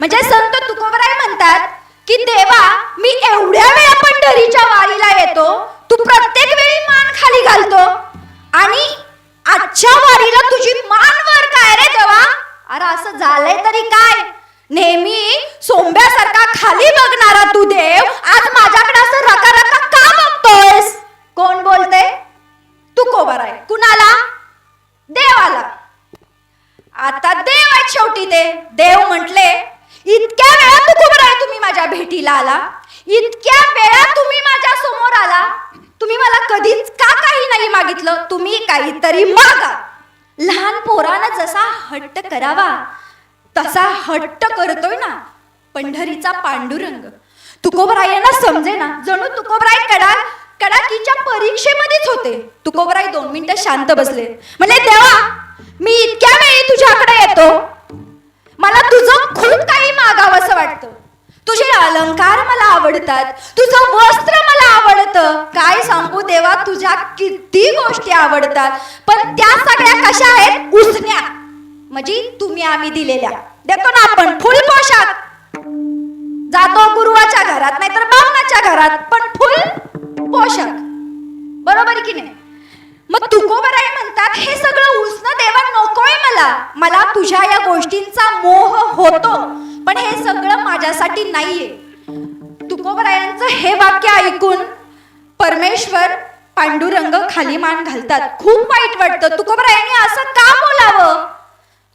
म्हणजे संत तुकोबराय म्हणतात की देवा मी एवढ्या वेळा पंढरीच्या वारीला येतो तू प्रत्येक वेळी मान खाली घालतो आणि आजच्या वारीला तुझी मान वर काय रे देवा? अरे असं झालंय तरी काय? नेहमी सोंब्यासारखा खाली बघणारा तू देव आज माझ्याकडे असं रका रका का बघतोयस? कोण बोलते तुकोबराय. कुणाला? देवाला. आता देव आहेत शेवटी ते. देव म्हटले इतक्या वेळा तुकोबराय तुम्ही माझ्या भेटीला आला? इतक्या वेळा तुम्ही माझ्यासमोर आला? तुम्ही मला कधीच का काही नाही मागितलं? तुम्ही काहीतरी मागा. लहान पोरानं जसा हट्ट करावा तसा हट्ट करतोय ना पंढरीचा पांडुरंग. तुकोबरायांना समजे ना? जणू तुकोबराय कडा कडाकीच्या परीक्षेमध्येच होते. तुकोबराय दोन मिनिटं शांत बसले. म्हणजे देवा मी इतक्या वेळी तुझे अलंकार मला आवडतात तुझं वस्त्र मला आवडतं. काय सांगू देवा तुझ्या किती गोष्टी आवडतात पण त्या सगळ्या कशा आहेत? उसण्या. म्हणजे तुम्ही आम्ही दिलेल्या. देतो ना आपण फुल पोशाख. जातो गुरुवाच्या घरात नाहीतर बावनाच्या घरात पण फुल पोशाख. बरोबर की नाही? मग तुकोबराय म्हणतात हे सगळं उसणं देवा नकोय मला. मला तुझ्या या गोष्टींचा मोह होतो. माझ्यासाठी नाहीये. तुकोबरायांचं हे वाक्य ऐकून परमेश्वर पांडुरंग खाली मान घालतात. खूप वाईट वाटतं. तुकोबरायांनी असं का बोलावं?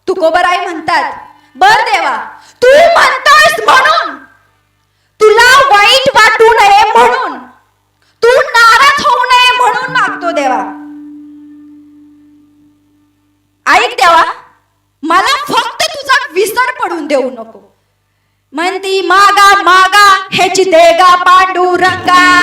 तुकोबराय म्हणतात बर देवा तू म्हणतोयस म्हणून. तुला वाईट वाटू नये म्हणून. तू नाराज होऊ नये म्हणून मागतो देवा. ऐक देवा मला फक्त तुझा विसर पडून देऊ नको. म्हणती मागा मागा ह्याची देगा पांडुरंगा म्हणती